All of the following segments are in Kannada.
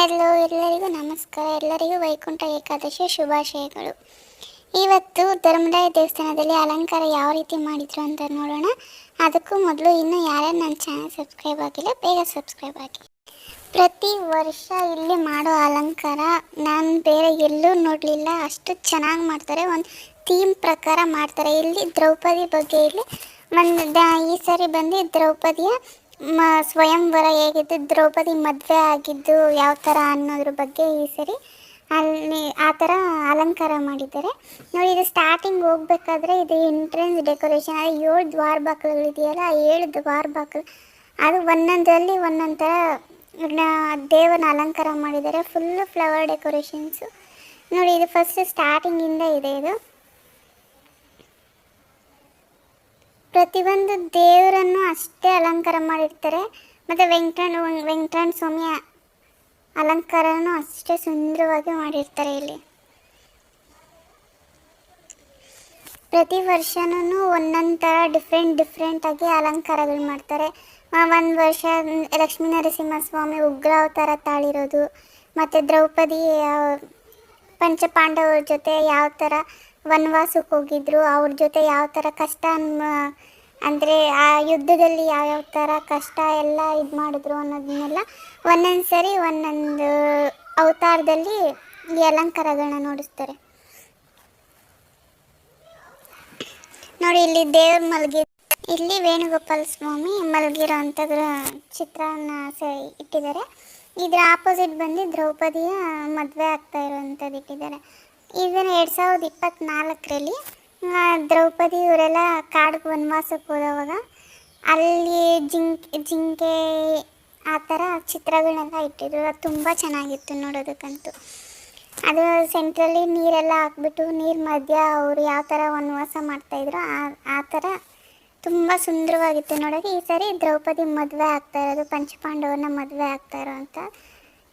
ಹಲೋ ಎಲ್ಲರಿಗೂ ನಮಸ್ಕಾರ. ಎಲ್ಲರಿಗೂ ವೈಕುಂಠ ಏಕಾದಶಿ ಶುಭಾಶಯಗಳು. ಇವತ್ತು ಧರ್ಮರಾಯ ದೇವಸ್ಥಾನದಲ್ಲಿ ಅಲಂಕಾರ ಯಾವ ರೀತಿ ಮಾಡಿದ್ರು ಅಂತ ನೋಡೋಣ. ಅದಕ್ಕೂ ಮೊದಲು ಇನ್ನೂ ಯಾರ್ಯಾರು ನನ್ನ ಚಾನಲ್ ಸಬ್ಸ್ಕ್ರೈಬ್ ಆಗಿಲ್ಲ, ಬೇಗ ಸಬ್ಸ್ಕ್ರೈಬ್ ಆಗಿ ಪ್ರತಿ ವರ್ಷ ಇಲ್ಲಿ ಮಾಡೋ ಅಲಂಕಾರ ನಾನು ಬೇರೆ ಎಲ್ಲೂ ನೋಡಲಿಲ್ಲ. ಅಷ್ಟು ಚೆನ್ನಾಗಿ ಮಾಡ್ತಾರೆ. ಒಂದು ಥೀಮ್ ಪ್ರಕಾರ ಮಾಡ್ತಾರೆ. ಇಲ್ಲಿ ದ್ರೌಪದಿ ಬಗ್ಗೆ ಇಲ್ಲಿ ಒಂದು ಈ ಸರಿ ಬಂದು ದ್ರೌಪದಿಯ ಮ ಸ್ವಯಂವರ ಹೇಗಿದ್ದು, ದ್ರೌಪದಿ ಮದುವೆ ಆಗಿದ್ದು ಯಾವ ಥರ ಅನ್ನೋದ್ರ ಬಗ್ಗೆ ಈ ಸರಿ ಅಲ್ಲಿ ಆ ಥರ ಅಲಂಕಾರ ಮಾಡಿದ್ದಾರೆ. ನೋಡಿ, ಇದು ಸ್ಟಾರ್ಟಿಂಗ್ ಹೋಗ್ಬೇಕಾದ್ರೆ ಇದು ಎಂಟ್ರೆನ್ಸ್ ಡೆಕೋರೇಷನ್ ಅದು ಏಳು ದ್ವಾರ ಬಾಗಿಲುಗಳಿದೆಯಲ್ಲ ಆ ಏಳು ದ್ವಾರ ಬಾಗಿಲು. ಅದು ಒಂದೊಂದರಲ್ಲಿ ಒಂದೊಂದು ಥರ ದೇವನ ಅಲಂಕಾರ ಮಾಡಿದ್ದಾರೆ. ಫುಲ್ಲು ಫ್ಲವರ್ ಡೆಕೋರೇಷನ್ಸು ನೋಡಿ, ಇದು ಫಸ್ಟ್ ಸ್ಟಾರ್ಟಿಂಗಿಂದ ಇದೆ ಇದು. ಪ್ರತಿಯೊಂದು ದೇವರನ್ನು ಅಷ್ಟೇ ಅಲಂಕಾರ ಮಾಡಿರ್ತಾರೆ. ಮತ್ತು ವೆಂಕಟಣ್ಣ ವೆಂಕಟಣ್ಣ ಸ್ವಾಮಿಯ ಅಲಂಕಾರನೂ ಅಷ್ಟೇ ಸುಂದರವಾಗಿ ಮಾಡಿರ್ತಾರೆ ಇಲ್ಲಿ. ಪ್ರತಿ ವರ್ಷನೂ ಒಂದೊಂದು ಥರ ಡಿಫ್ರೆಂಟ್ ಡಿಫ್ರೆಂಟಾಗಿ ಅಲಂಕಾರಗಳು ಮಾಡ್ತಾರೆ. ಒಂದು ವರ್ಷ ಲಕ್ಷ್ಮೀ ಉಗ್ರ ಅವತಾರ ತಾಳಿರೋದು. ಮತ್ತು ದ್ರೌಪದಿ ಪಂಚಪಾಂಡವರ ಜೊತೆ ಯಾವ ಥರ ವನವಾಸಕ್ಕೆ ಹೋಗಿದ್ರು. ಅವ್ರ ಜೊತೆ ಯಾವ ಥರ ಕಷ್ಟ ಅಂದರೆ ಆ ಯುದ್ಧದಲ್ಲಿ ಯಾವ್ಯಾವ ಥರ ಕಷ್ಟ ಎಲ್ಲ ಇದು ಮಾಡಿದ್ರು ಅನ್ನೋದನ್ನೆಲ್ಲ ಒಂದೊಂದು ಸರಿ ಒಂದೊಂದು ಅವತಾರದಲ್ಲಿ ಈ ಅಲಂಕಾರಗಳನ್ನ ನೋಡಿಸ್ತಾರೆ. ನೋಡಿ, ಇಲ್ಲಿ ದೇವ್ರ ಮಲಗಿ, ಇಲ್ಲಿ ವೇಣುಗೋಪಾಲ ಸ್ವಾಮಿ ಮಲಗಿರೋ ಅಂಥದ್ರ ಚಿತ್ರನ ಇಟ್ಟಿದ್ದಾರೆ. ಇದರ ಆಪೋಸಿಟ್ ಬಂದು ದ್ರೌಪದಿಯ ಮದುವೆ ಆಗ್ತಾ ಇರೋವಂಥದ್ದು ಇಟ್ಟಿದ್ದಾರೆ. ಇದನ್ನು ಎರಡು ಸಾವಿರದ ಇಪ್ಪತ್ತ್ನಾಲ್ಕರಲ್ಲಿ ದ್ರೌಪದಿ ಇವರೆಲ್ಲ ಕಾಡಿಗೆ ವನವಾಸಕ್ಕೆ ಹೋದವಾಗ ಅಲ್ಲಿ ಜಿಂಕೆ ಜಿಂಕೆ ಆ ಥರ ಚಿತ್ರಗಳನ್ನೆಲ್ಲ ಇಟ್ಟಿದ್ರು. ಅದು ತುಂಬ ಚೆನ್ನಾಗಿತ್ತು ನೋಡೋದಕ್ಕಂತೂ. ಅದು ಸೆಂಟ್ರಲ್ಲಿ ನೀರೆಲ್ಲ ಹಾಕ್ಬಿಟ್ಟು, ನೀರು ಮಧ್ಯ ಅವರು ಯಾವ ಥರ ವನವಾಸ ಮಾಡ್ತಾಯಿದ್ರು ಆ ಆ ಥರ ತುಂಬ ಸುಂದರವಾಗಿತ್ತು ನೋಡೋಕ್ಕೆ ಈ ಸರಿ ದ್ರೌಪದಿ ಮದುವೆ ಆಗ್ತಾ ಇರೋದು ಮದುವೆ ಆಗ್ತಾಯಿರೋ ಅಂತ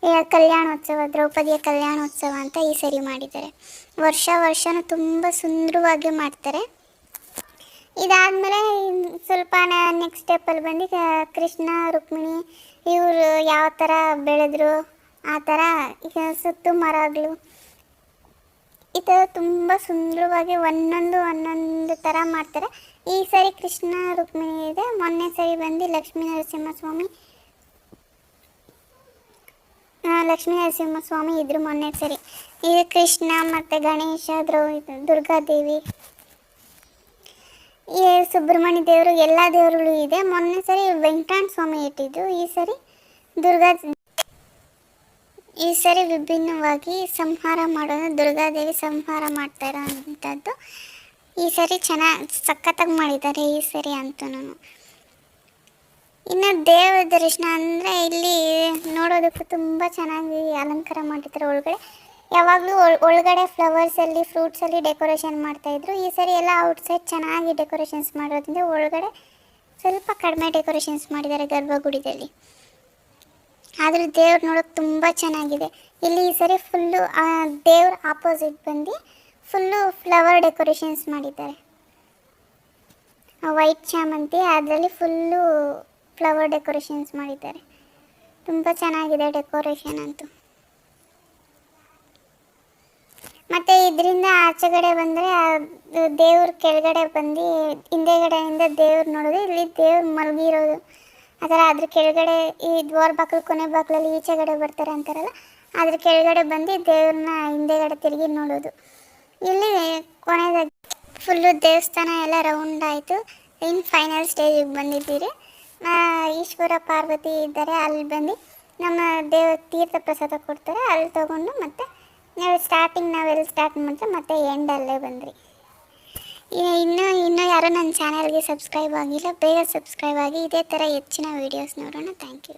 ಕಲ್ಯಾಣೋತ್ಸವ, ದ್ರೌಪದಿಯ ಕಲ್ಯಾಣೋತ್ಸವ ಅಂತ ಈ ಸರಿ ಮಾಡಿದ್ದಾರೆ. ವರ್ಷ ವರ್ಷನೂ ತುಂಬ ಸುಂದರವಾಗಿ ಮಾಡ್ತಾರೆ. ಇದಾದಮೇಲೆ ಸ್ವಲ್ಪ ನೆಕ್ಸ್ಟ್ ಸ್ಟೆಪ್ಪಲ್ಲಿ ಬಂದು ಕೃಷ್ಣ, ರುಕ್ಮಿಣಿ ಇವರು ಯಾವ ಥರ ಬೆಳೆದ್ರು, ಆ ಥರ ಸುತ್ತು ಮರಗಳು ಈ ಥರ ತುಂಬ ಸುಂದರವಾಗಿ ಒಂದೊಂದು ಒಂದೊಂದು ಥರ ಮಾಡ್ತಾರೆ. ಈ ಸರಿ ಕೃಷ್ಣ, ರುಕ್ಮಿಣಿ ಇದೆ. ಮೊನ್ನೆ ಸರಿ ಬಂದು ಲಕ್ಷ್ಮೀ ನರಸಿಂಹಸ್ವಾಮಿ ಆ, ನರಸಿಂಹ ಸ್ವಾಮಿ ಇದ್ರು ಮೊನ್ನೆ ಸರಿ. ಇದು ಕೃಷ್ಣ ಮತ್ತು ಗಣೇಶ ದ್ರೌ ದುರ್ಗಾದೇವಿ ಈ ಸುಬ್ರಹ್ಮಣ್ಯ ದೇವರು ಎಲ್ಲ ದೇವರುಗಳು ಇದೆ. ಮೊನ್ನೆ ಸರಿ ವೆಂಕಟಾಣ ಸ್ವಾಮಿ ಇಟ್ಟಿದ್ದು ಈ ಸರಿ ದುರ್ಗಾ ಈ ಸರಿ ವಿಭಿನ್ನವಾಗಿ ಸಂಹಾರ ಮಾಡೋದು ದುರ್ಗಾದೇವಿ ಸಂಹಾರ ಮಾಡ್ತಾ ಇರೋವಂಥದ್ದು ಈ ಸರಿ ಚೆನ್ನಾಗಿ ಸಖತ್ತಾಗಿ ಮಾಡಿದ್ದಾರೆ ಈ ಸರಿ ಅಂತೂ ಇನ್ನು ದೇವರ ದರ್ಶನ ಅಂದರೆ ಇಲ್ಲಿ ನೋಡೋದಕ್ಕೂ ತುಂಬ ಚೆನ್ನಾಗಿ ಅಲಂಕಾರ ಮಾಡಿರ್ತಾರೆ ಒಳಗಡೆ. ಯಾವಾಗಲೂ ಒಳಗಡೆ ಫ್ಲವರ್ಸಲ್ಲಿ ಫ್ರೂಟ್ಸಲ್ಲಿ ಡೆಕೋರೇಷನ್ ಮಾಡ್ತಾಯಿದ್ರು ಈ ಸರಿ ಎಲ್ಲ ಔಟ್ಸೈಡ್ ಚೆನ್ನಾಗಿ ಡೆಕೋರೇಷನ್ಸ್ ಮಾಡೋದ್ರಿಂದ ಒಳಗಡೆ ಸ್ವಲ್ಪ ಕಡಿಮೆ ಡೆಕೋರೇಷನ್ಸ್ ಮಾಡಿದ್ದಾರೆ ಗರ್ಭಗುಡಿದಲ್ಲಿ. ಆದರೂ ದೇವ್ರು ನೋಡೋಕೆ ತುಂಬ ಚೆನ್ನಾಗಿದೆ. ಇಲ್ಲಿ ಈ ಸರಿ ಫುಲ್ಲು ದೇವ್ರ ಆಪೋಸಿಟ್ ಬಂದು ಫುಲ್ಲು ಫ್ಲವರ್ ಡೆಕೋರೇಷನ್ಸ್ ಮಾಡಿದ್ದಾರೆ. ವೈಟ್ ಚಾಮಂತಿ, ಅದರಲ್ಲಿ ಫುಲ್ಲು ಫ್ಲವರ್ ಡೆಕೋರೇಷನ್ಸ್ ಮಾಡಿದ್ದಾರೆ. ತುಂಬ ಚೆನ್ನಾಗಿದೆ ಡೆಕೋರೇಷನ್ ಅಂತೂ. ಮತ್ತು ಇದರಿಂದ ಆಚೆಗಡೆ ಬಂದರೆ ದೇವ್ರ ಕೆಳಗಡೆ ಬಂದು ಹಿಂದೆಗಡೆಯಿಂದ ದೇವ್ರು ನೋಡೋದು, ಇಲ್ಲಿ ದೇವ್ರು ಮಲಗಿರೋದು. ಆ ಥರ ಅದ್ರ ಕೆಳಗಡೆ ಈ ದ್ವಾರ ಬಾಗಿಲು, ಕೊನೆ ಬಾಗಿಲಲ್ಲಿ ಈಚೆಗಡೆ ಬರ್ತಾರೆ ಅಂತಾರಲ್ಲ ಅದ್ರ ಕೆಳಗಡೆ ಬಂದು ದೇವ್ರನ್ನ ಹಿಂದೆಗಡೆ ತಿರುಗಿ ನೋಡೋದು. ಇಲ್ಲಿ ಕೊನೆದಾಗಿ ಫುಲ್ಲು ದೇವಸ್ಥಾನ ಎಲ್ಲ ರೌಂಡ್ ಆಯಿತು. ಇನ್ನು ಫೈನಲ್ ಸ್ಟೇಜಿಗೆ ಬಂದಿದ್ದೀರಿ. ಈಶ್ವರ ಪಾರ್ವತಿ ಇದ್ದಾರೆ, ಅಲ್ಲಿ ಬಂದು ನಮ್ಮ ದೇವ ತೀರ್ಥ ಪ್ರಸಾದ ಕೊಡ್ತಾರೆ, ಅಲ್ಲಿ ತೊಗೊಂಡು ಮತ್ತೆ ನಾವು ಸ್ಟಾರ್ಟಿಂಗ್ ನಾವೆಲ್ಲಿ ಸ್ಟಾರ್ಟ್ ಮಾಡಿದ್ರೆ ಮತ್ತೆ ಎಂಡ್ ಅಲ್ಲೇ ಬಂದ್ರಿ. ಇನ್ನೂ ಇನ್ನೂ ಯಾರೂ ನನ್ನ ಚಾನಲ್ಗೆ ಸಬ್ಸ್ಕ್ರೈಬ್ ಆಗಿಲ್ಲ, ಬೇಗ ಸಬ್ಸ್ಕ್ರೈಬ್ ಆಗಿ, ಇದೇ ಥರ ಹೆಚ್ಚಿನ ವೀಡಿಯೋಸ್ ನೋಡೋಣ. Thank you